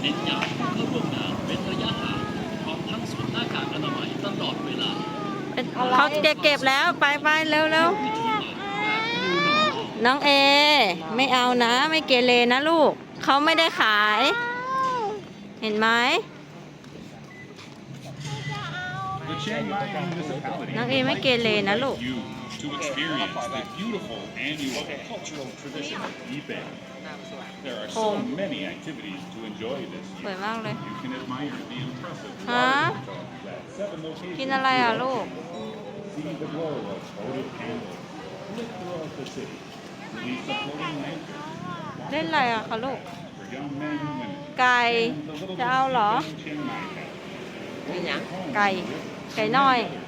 เน้นย้ำเข้าร่วมงานเป็นระยะห่างพร้อมทั้งสวมหน้ากากอนามัยตลอดเวลาเป็นเขาเก็บแล้วไปไปเร็วเร็ววิถีใหม่แบบนิวนอร์มอลน้องเอ ไม่เอานะไม่เกเรนะลูก เขาไม่ได้ขาย เห็นไหมน้องเอไม่เกเรนะลูก to experience the beautiful annual cultural tradition of Yiping. There are so Home. many activities to enjoy this สวย year. มากเลย You can admire the impressive ฮะ water domes at seven locations. กินอะไรอะลูก See the glow of votive candles lit throughout the city. Release a floating lantern เล่นอะไรอะคะลูก for young men and women. ไก่ And the little จะเอาเหรอ Chiang Mai Cafe. ไก่ ไก่น้อย cultural activities. All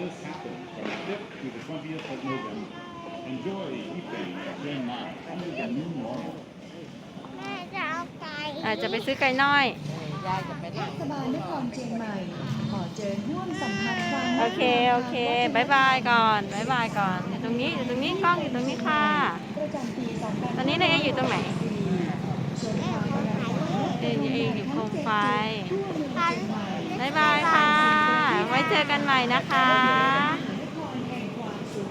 this happens from the 5th to the 20th of November. Enjoy Yiping at Chiang Mai under the new normal. แม่จะเอาไก่อาจจะไปซื้อไก่น้อย เทศบาลนครเชียงใหม่ ขอเชิญร่วมสัมผัสความโอเค โอเคบายบายก่อนบายบายก่อน อยู่ตรงนี้ อยู่ตรงนี้กล้องอยู่ตรงนี้ค่ะ ประจำปี2564ตอนนี้นายเออยู่ตรงไหน ชมความงามของเอเออยู่โคมไฟ ทั่วเมือง เจอกันใหม่นะคะนครแห่งความสุข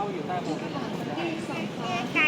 ต่างประเทศสองไก่